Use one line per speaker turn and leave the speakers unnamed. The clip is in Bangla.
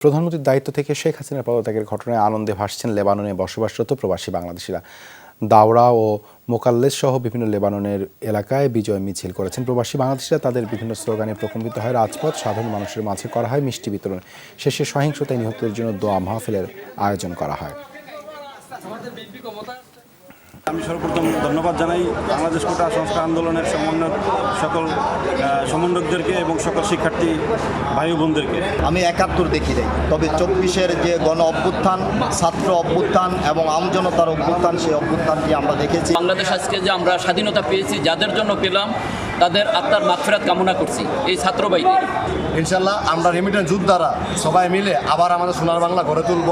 প্রধানমন্ত্রীর দায়িত্ব থেকে শেখ হাসিনার পদত্যাগের ঘটনায় আনন্দে ভাসছেন লেবাননে বসবাসরত প্রবাসী বাংলাদেশিরা। দাওরা ও মোকাল্লেস সহ বিভিন্ন লেবাননের এলাকায় বিজয় মিছিল করেছেন প্রবাসী বাংলাদেশিরা। তাদের বিভিন্ন স্লোগানে প্রকম্পিত হয় রাজপথ, সাধারণ মানুষের মাঝে করা হয় মিষ্টি বিতরণ। শেষে সহিংসতায় নিহতদের জন্য দোয়া মাহফিলের আয়োজন করা হয়।
আমি সর্বপ্রথম ধন্যবাদ জানাই বাংলাদেশ কোটা সংস্কার আন্দোলনের সমন্বয় সকল সমন্বয়কদেরকে এবং সকল শিক্ষার্থী ভাই বোনদেরকে।
আমি একাত্তর দেখি নাই তবে চব্বিশের যে গণ অভ্যুত্থান ছাত্র অভ্যুত্থান এবং আমজনতার অভ্যুত্থান সেই অভ্যুত্থানটি আমরা দেখেছি।
বাংলাদেশ আজকে যে আমরা স্বাধীনতা পেয়েছি যাদের জন্য পেলাম তাদের আত্মার মাগফিরাত কামনা করছি এই ছাত্র বাহিনী
ইনশাল্লাহ আমরা রেমিটেন্স যোদ্ধারা সবাই মিলে আবার আমাদের সোনার বাংলা গড়ে তুলব।